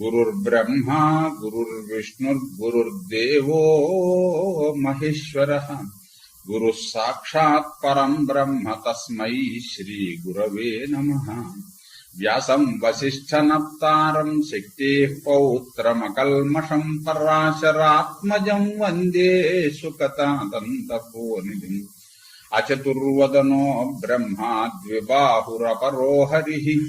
गुरुर्ब्रह्मा गुरुर्विष्णुर्गुरुर्देवो महेश्वर। गुरु साक्षात् परम ब्रह्म नम व नमः। नारम शक्ति पौत्र पौत्रमकल्मषम् पराशरात्मज वंदे सुकतादन्तपोनिधिम् अचतुर्वदनो ब्रह्मा द्विबाहुरपरो हरिः।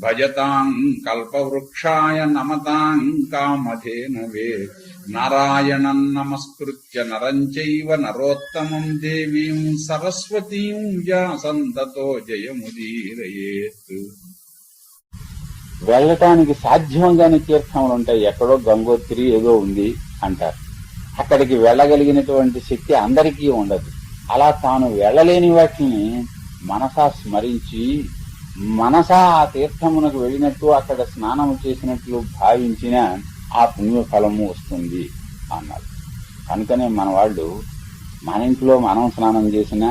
భూయో నమామ్యాం భజతాం కల్పవృక్షాయ నమతాం కామధేనవే. నారాయణం నమస్కృత్య నరం చైవ నరోత్తమం దేవీం సరస్వతీం వ్యాసంతతో జయముదీరయేత్. వెళ్ళటానికి సాధ్యం కాని తీర్థములు ఉంటాయి ఎక్కడో గంగోత్రి ఏదో ఉంది అంటారు. అక్కడికి వెళ్ళగలిగినటువంటి శక్తి అందరికీ ఉండదు. అలా తాను వెళ్ళలేని వాటిని మనసా స్మరించి మనసా ఆ తీర్థమునకు వెళ్ళినట్టు అక్కడ స్నానం చేసినట్లు భావించిన ఆ పుణ్యఫలము వస్తుంది అన్నారు కనుకనే మన వాళ్ళు మన ఇంట్లో మనం స్నానం చేసిన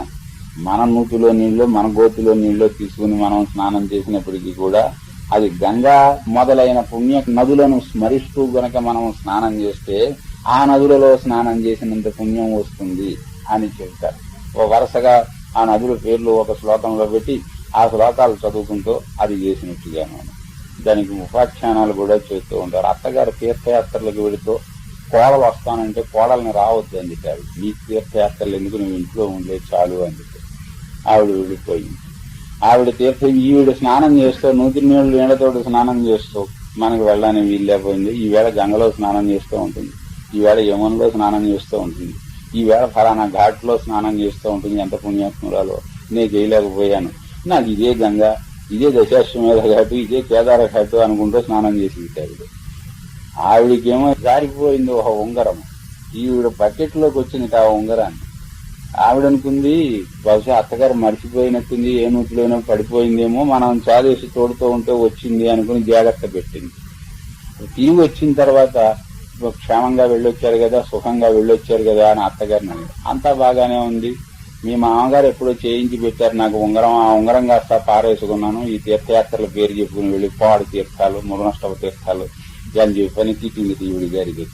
మన నూతిలో నీళ్ళు మన గోతిలో నీళ్ళు తీసుకుని మనం స్నానం చేసినప్పటికీ కూడా అది గంగా మొదలైన పుణ్య నదులను స్మరిస్తూ గనక మనం స్నానం చేస్తే ఆ నదులలో స్నానం చేసినంత పుణ్యం వస్తుంది అని చెప్తారు. ఓ వరుసగా ఆ నదుల పేర్లు ఒక శ్లోకంలో పెట్టి ఆ శ్లోకాలు చదువుకుంటూ అది చేసినట్టుగాను దానికి ఉపాఖ్యానాలు కూడా చేస్తూ ఉంటారు. అత్తగారు తీర్థయాత్రలకు వెళుతూ కోడలు వస్తానంటే కోడల్ని రావద్దు అని చెప్పారు. నీ తీర్థయాత్రలు ఎందుకు? నువ్వు ఇంట్లో ఉండే చాలు అని చెప్పి ఆవిడ వెళ్ళిపోయింది. ఆవిడ తీర్థం ఈవిడ స్నానం చేస్తూ నూతి నీళ్ళు నీళ్ళతోటి స్నానం చేస్తూ మనకు వెళ్ళడానికి వీల్లేకపోయింది ఈవేళ గంగలో స్నానం చేస్తూ ఉంటుంది. ఈవేళ యమునలో స్నానం చేస్తూ ఉంటుంది. ఈవేళ ఫలానా ఘాట్లో స్నానం చేస్తూ ఉంటుంది. ఎంత పుణ్యాత్మురాలో. నేను చేయలేకపోయాను. నాకు ఇదే గంగ ఇదే దశాశ్వమేధ ఘాటు ఇదే కేదార ఘాటు అనుకుంటూ స్నానం చేసి ఆవిడ ఆవిడకేమో జారిపోయింది ఒక ఉంగరం. ఈవిడ బకెట్లోకి వచ్చింది ఆ ఉంగరాన్ని. ఆవిడ అనుకుంది బహుశా అత్తగారు మర్చిపోయినట్టుంది ఏ నోట్లోనో పడిపోయిందేమో మనం చాలేసి తోడుతూ ఉంటే వచ్చింది అనుకుని జాగ్రత్త పెట్టింది. తిరిగి వచ్చిన తర్వాత క్షేమంగా వెళ్ళొచ్చారు కదా సుఖంగా వెళ్ళొచ్చారు కదా అని అత్తగారిని అంతా బాగానే ఉంది. మీ మామగారు ఎప్పుడో చేయించి పెట్టారు. నాకు ఉంగరం ఆ ఉంగరం కాస్త పారేసుకున్నాను. ఈ తీర్థయాత్రల పేరు చెప్పుకుని వెళ్ళి పాడు తీర్థాలు మురునష్టవ తీర్థాలు అని చెప్పని తిట్టింది ఈవిడి గారికి.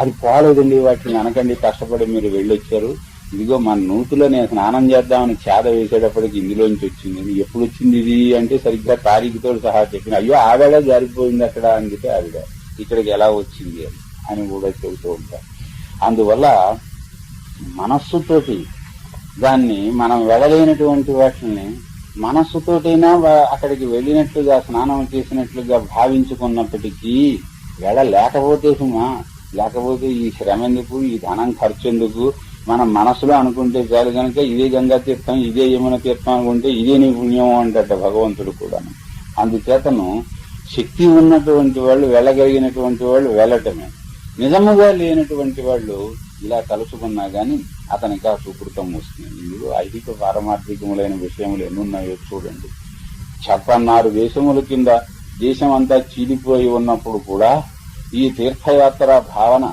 అది పోలేదండి వాటిని అనకండి కష్టపడి మీరు వెళ్ళొచ్చారు. ఇదిగో మన నూతిలో నేను స్నానం చేద్దామని చేద వేసేటప్పటికి ఇందులోంచి వచ్చింది. ఎప్పుడు వచ్చింది ఇది అంటే సరిగ్గా తారీఖుతో సహా చెప్పిన అయ్యో ఆవిడ జారిపోయింది అక్కడ అని చెప్పి ఆవిడ ఇక్కడికి ఎలా వచ్చింది అని అని కూడా చెబుతూ ఉంటారు. అందువల్ల మనస్సుతోటి దాన్ని మనం వెళ్ళలేనటువంటి వాటిని మనస్సుతోటైనా అక్కడికి వెళ్ళినట్లుగా స్నానం చేసినట్లుగా భావించుకున్నప్పటికీ వెళ్ళలేకపోతే సుమా లేకపోతే ఈ శ్రమ ఎందుకు ఈ ధనం ఖర్చు ఎందుకు? మనం మనసులో అనుకుంటే చాలు కనుక ఇదే గంగా తీర్థం ఇదే యమున తీర్థం అనుకుంటే ఇదే నీ పుణ్యం అంటట భగవంతుడు కూడా అందుచేతను శక్తి ఉన్నటువంటి వాళ్ళు వెళ్ళగలిగినటువంటి వాళ్ళు వెళ్ళటమే. నిజముగా లేనటువంటి వాళ్ళు ఇలా కలుసుకున్నా కానీ అతనికి ఆ సుకృతం వస్తుంది ఇందులో ఐహిక పారమార్థికములైన విషయములు ఎన్నున్నాయో చూడండి. చెప్పన్నారు దేశముల కింద దేశం అంతా చీలిపోయి ఉన్నప్పుడు కూడా ఈ తీర్థయాత్ర భావన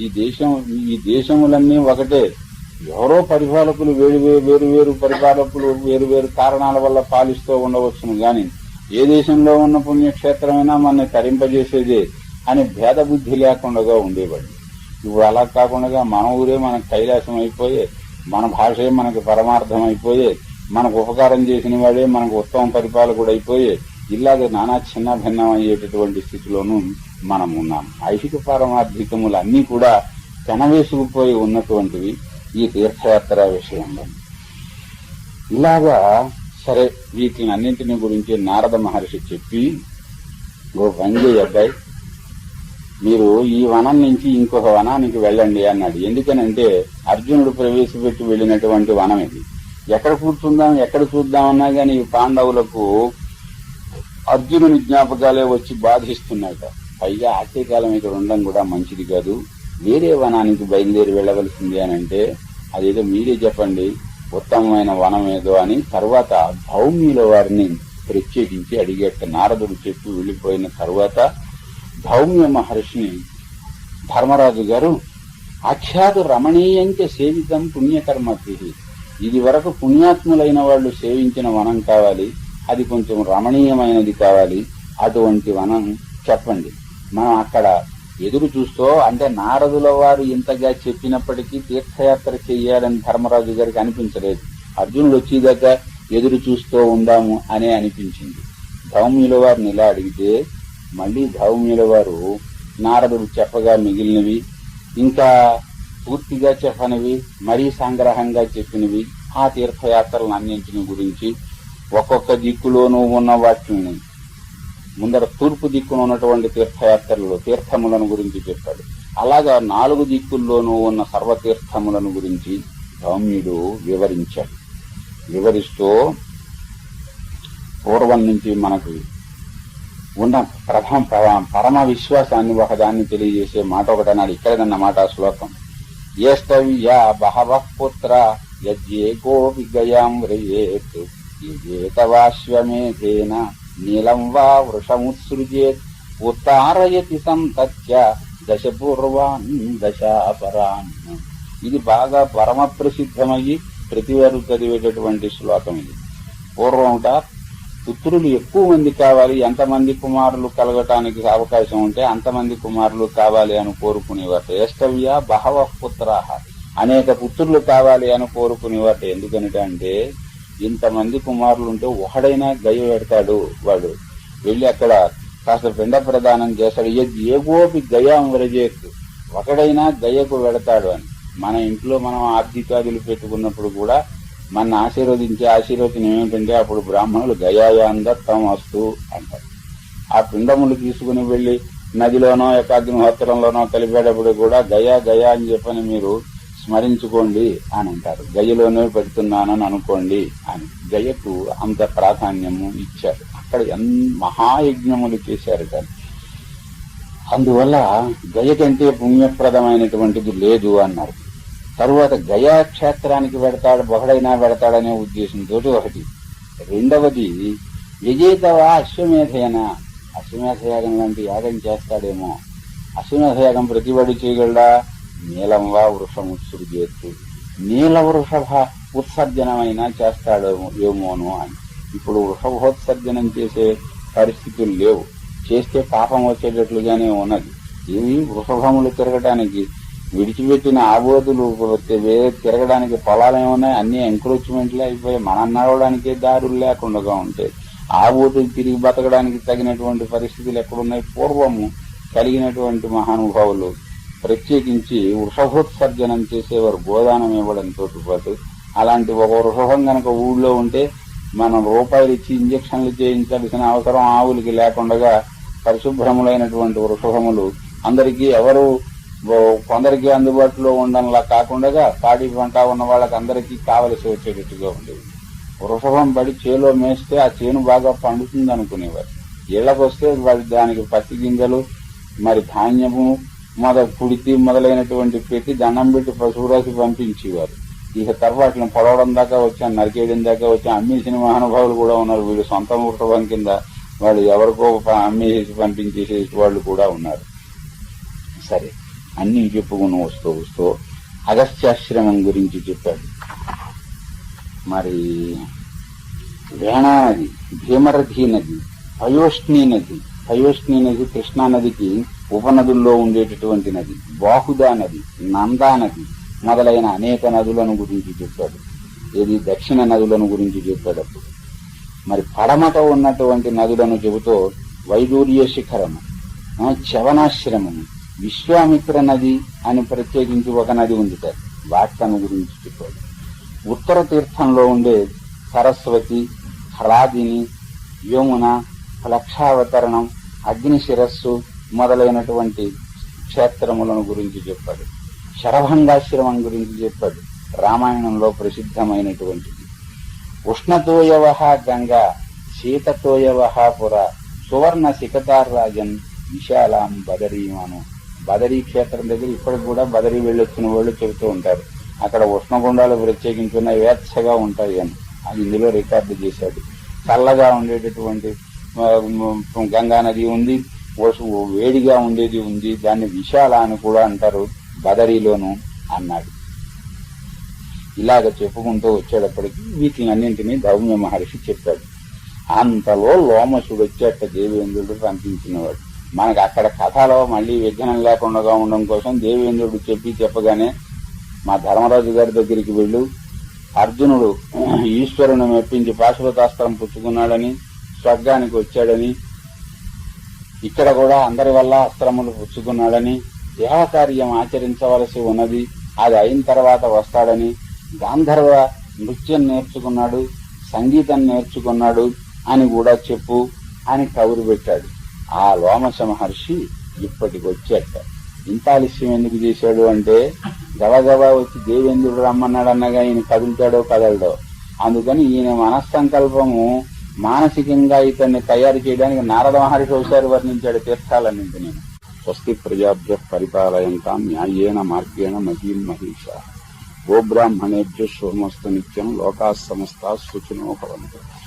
ఈ దేశం ఈ దేశములన్నీ ఒకటే. ఎవరో పరిపాలకులు వేరు వేరు వేరు వేరు పరిపాలకులు వేరు వేరు కారణాల వల్ల పాలిస్తూ ఉండవచ్చును గాని ఏ దేశంలో ఉన్న పుణ్యక్షేత్రమైనా మన తరింపజేసేదే అని భేద బుద్ధి లేకుండా ఉండేవాడు. ఇప్పుడు అలా కాకుండా మన ఊరే మనకు కైలాసం అయిపోయే మన భాషే మనకు పరమార్థం అయిపోయే మనకు ఉపకారం చేసిన వాడే మనకు ఉత్తమ పరిపాలకుడు అయిపోయే ఇలాగ నానా చిన్న భిన్నం అయ్యేటటువంటి స్థితిలోనూ మనం ఉన్నాం. ఐహిక పారమార్థికములు అన్నీ కూడా పెనవేసుకుపోయి ఉన్నటువంటివి ఈ తీర్థయాత్ర విషయంలో. ఇలాగా సరే వీటిని అన్నింటిని గురించి నారద మహర్షి చెప్పి ఓ వంగే అబ్బాయి మీరు ఈ వనం నుంచి ఇంకొక వనానికి వెళ్ళండి అన్నాడు. ఎందుకనంటే అర్జునుడు ప్రవేశపెట్టి వెళ్ళినటువంటి వనం ఇది. ఎక్కడ కూర్చుందాం ఎక్కడ చూద్దామన్నా కానీ ఈ పాండవులకు అర్జునుని జ్ఞాపకాలే వచ్చి బాధిస్తున్నాయట. పైగా ఆశయకాలం ఇక్కడ ఉండడం కూడా మంచిది కాదు. వేరే వనానికి బయలుదేరి వెళ్ళవలసింది అని అంటే అదేదో మీరే చెప్పండి ఉత్తమమైన వనం ఏదో అని తర్వాత భౌమ్యుల వారిని ప్రత్యేకించి అడిగేట నారదుడు చెప్పి వెళ్ళిపోయిన తర్వాత ధౌమ్య మహర్షిని ధర్మరాజు గారు ఆఖ్యాతు రమణీయంచ సేవితం పుణ్యకర్మభి ఇది వరకు పుణ్యాత్ములైన వాళ్ళు సేవించిన వనం కావాలి అది కొంచెం రమణీయమైనది కావాలి అటువంటి వనం చెప్పండి. మనం అక్కడ ఎదురు చూస్తూ అంటే నారదుల వారు ఇంతగా చెప్పినప్పటికీ తీర్థయాత్ర చెయ్యాలని ధర్మరాజు గారికి అనిపించలేదు. అర్జునుడు వచ్చేదాకా ఎదురు చూస్తూ ఉందాము అనే అనిపించింది. ధౌమ్యుల వారిని ఇలా అడిగితే మళ్ళీ ధౌమ్యుల వారు నారదుడు చెప్పగా మిగిలినవి ఇంకా పూర్తిగా చెప్పనివి మరీ సంగ్రహంగా చెప్పినవి ఆ తీర్థయాత్రలను అందించిన గురించి ఒక్కొక్క దిక్కులోనూ ఉన్న వాటిని ముందర తూర్పు దిక్కున ఉన్నటువంటి తీర్థయాత్రలు తీర్థములను గురించి చెప్పాడు. అలాగా నాలుగు దిక్కుల్లోనూ ఉన్న సర్వతీర్థములను గురించి సౌమ్యుడు వివరించాడు. వివరిస్తూ పూర్వం నుంచి మనకు ఉన్న ప్రథమ పరమ విశ్వాసాన్ని ఒకదాన్ని తెలియజేసే మాట ఒకటన్నాడు. ఇక్కడదన్న మాట ఆ శ్లోకం. ఏష్టవ్యా బహవ పుత్ర యజ్ఞేకో విగయాం వ్రయేత్. యజేతవాశ్వమేధేన నీలం వా వృషముత్సృజేత్. ఉత్తారయతి సంతత్య దశపూర్వాన్ దశాపరాన్ ఇది బాగా పరమ ప్రసిద్ధమయ్యి ప్రతివారు చదివేటటువంటి శ్లోకం ఇది. పూర్వంట పుత్రులు ఎక్కువ మంది కావాలి ఎంతమంది కుమారులు కలగటానికి అవకాశం ఉంటే అంతమంది కుమారులు కావాలి అని కోరుకునేవారు. శ్రేష్టవ్య బహవ పుత్రాహ. అనేక పుత్రులు కావాలి అని కోరుకునేవారు. ఎందుకనిట అంటే ఇంతమంది కుమారులు ఉంటే ఒకడైనా గయ్య పెడతాడు వాడు. వెళ్ళి అక్కడ కాస్త పిండ ప్రదానం చేస్తాడు. ఏ ఏగోపి గయా వ్రజేత్ ఒకడైనా గయ్యకు వెడతాడు అని. మన ఇంట్లో మనం ఆర్థికాదులు పెట్టుకున్నప్పుడు కూడా మన ఆశీర్వదించే ఆశీర్వచనం ఏమిటంటే అప్పుడు బ్రాహ్మణులు గయాయాంద తమస్తు అంటారు. ఆ పిండములు తీసుకుని వెళ్ళి నదిలోనో ఏకాగ్నిహోత్రంలోనో కలిపేటప్పుడు కూడా గయా గయా అని చెప్పని మీరు స్మరించుకోండి అని అంటారు. గయలోనే పెడుతున్నానని అనుకోండి అని. గయకు అంత ప్రాధాన్యము ఇచ్చారు. అక్కడ ఎన్ మహాయజ్ఞములు చేశారు కానీ. అందువల్ల గయ కంటే పుణ్యప్రదమైనటువంటిది లేదు అన్నారు. తరువాత గయా క్షేత్రానికి వెడతాడు ఒకడైనా వెడతాడనే ఉద్దేశంతో ఒకటి. రెండవది విజేతవా అశ్వమేధయన? అశ్వమేధయాగం లాంటి యాగం చేస్తాడేమో. అశ్వమేధయాగం ప్రతివాడు చేయగలడా? నీలం వా వృషము సృజేత్తు. నీల వృషభ ఉత్సర్జనమైనా చేస్తాడేమో ఏమోను అని. ఇప్పుడు వృషభోత్సర్జనం చేసే పరిస్థితులు లేవు. చేస్తే పాపం వచ్చేటట్లుగానే ఉన్నది. ఇవి వృషభములు తిరగటానికి విడిచిపెట్టిన ఆబోతులు వేరే తిరగడానికి పొలాలు ఏమున్నాయి? అన్ని ఎంక్రోచ్మెంట్లే అయిపోయి మనం నడవడానికే దారులు లేకుండా ఉంటాయి ఆబోతులు తిరిగి బతకడానికి తగినటువంటి పరిస్థితులు ఎక్కడున్నాయి? పూర్వము కలిగినటువంటి మహానుభావులు ప్రత్యేకించి వృషభోత్సర్జనం చేసేవారు. గోదానం ఇవ్వడంతో పాటు. అలాంటి ఒక వృషభం గనక ఊళ్ళో ఉంటే మనం రూపాయలు ఇచ్చి ఇంజక్షన్లు చేయించాల్సిన అవసరం ఆవులకి లేకుండా పరిశుభ్రములైనటువంటి వృషభములు అందరికీ ఎవరు కొందరికి అందుబాటులో ఉండడంలా కాకుండా పాడి పంట ఉన్న వాళ్ళకి అందరికీ కావలసి వచ్చేటట్టుగా ఉండేది. వృషభం పడి చేలో మేస్తే ఆ చేను బాగా పండుతుంది అనుకునేవారు ఇళ్ళకు వస్తే దానికి పత్తి గింజలు మరి ధాన్యము మొద కుడితి మొదలైనటువంటి పెట్టి దండం పెట్టి పశువురాశి పంపించేవారు. ఇక తర్వాత పొడవడం దాకా వచ్చాను నరికేయడం దాకా వచ్చాను అమ్మేసిన మహానుభావులు కూడా ఉన్నారు. వీళ్ళు సొంత వృషభం కింద వాళ్ళు ఎవరికో ప- అమ్మేసి పంపించేసే వాళ్ళు కూడా ఉన్నారు. సరే. అన్ని చెప్పుకుని వస్తూ వస్తూ అగస్త్యాశ్రమం గురించి చెప్పాడు. మరి వేణా నది భీమరథి నది పయోష్ణి నది పయోష్ణి నది కృష్ణా నదికి ఉపనదుల్లో ఉండేటటువంటి నది బాహుదా నది నందా నది మొదలైన అనేక నదులను గురించి చెప్పాడు. ఇది దక్షిణ నదులను గురించి చెప్పేటప్పుడు మరి పడమట ఉన్నటువంటి నదులను చెబుతూ వైదూర్య శిఖరము చవనాశ్రమము విశ్వామిత్ర నది అని ప్రత్యేకించి ఒక నది ఉంది సార్. వాటిని గురించి చెప్పాడు ఉత్తర తీర్థంలో ఉండే సరస్వతి హ్రాదిని యమున లక్షావతరణం అగ్ని శిరస్సు మొదలైనటువంటి క్షేత్రములను గురించి చెప్పాడు శరభంగాశ్రమం గురించి చెప్పాడు రామాయణంలో ప్రసిద్ధమైనటువంటిది. ఉష్ణతోయవహ గంగా శీతతోయవహ పుర సువర్ణ శిఖతార్రాజన్ విశాలాం బదరీమను. బదరీ క్షేత్రం దగ్గర ఇప్పటికి కూడా బదరీ వెళ్ళొచ్చిన వాళ్ళు చెబుతూ ఉంటారు. అక్కడ ఉష్ణగుండాలు ప్రత్యేకించిన వేత్సగా ఉంటాయి అని. అది ఇందులో రికార్డు చేశాడు. చల్లగా ఉండేటటువంటి గంగా నది ఉంది. వేడిగా ఉండేది ఉంది. దాన్ని విశాల అని కూడా అంటారు బదరీలోను అన్నాడు. ఇలాగ చెప్పుకుంటూ వచ్చేటప్పటికి వీటినన్నింటినీ దౌమ్య మహర్షి చెప్పాడు. అంతలో లోమసుడు వచ్చేట దేవేంద్రుడు పంపించినవాడు. మనకు అక్కడ కథలో మళ్ళీ విఘ్నం లేకుండా ఉండడం కోసం దేవేంద్రుడు చెప్పి చెప్పగానే మా ధర్మరాజు గారి దగ్గరికి వెళ్ళు. అర్జునుడు ఈశ్వరుని మెప్పించి పాశుపతాస్త్రం పుచ్చుకున్నాడని స్వర్గానికి వచ్చాడని ఇక్కడ కూడా అందరి వల్ల అస్త్రములు పుచ్చుకున్నాడని దేహకార్యం ఆచరించవలసి ఉన్నది అది అయిన తర్వాత వస్తాడని గాంధర్వ నృత్యం నేర్చుకున్నాడు సంగీతం నేర్చుకున్నాడు అని కూడా చెప్పు అని కబురు పెట్టాడు. ఆ లోమస మహర్షి ఇప్పటికొచ్చేట ఇంత ఆలస్యం ఎందుకు చేశాడు అంటే గబగబా వచ్చి దేవేంద్రుడు రమ్మన్నాడు అన్నగా ఈయన కదులుతాడో కదలడో. అందుకని ఈయన మనస్సంకల్పము మానసికంగా ఇతన్ని తయారు చేయడానికి నారద మహర్షి ఒకసారి వర్ణించాడు తీర్థాలన్నింటినీ. స్వస్తి ప్రజాభ్య పరిపాలయంతాం న్యాయేన మార్గేణ మహీం మహిష. గోబ్రాహ్మణేభ్య శోమస్తు నిత్యం లోకా సమస్త సుఖినో భవంతు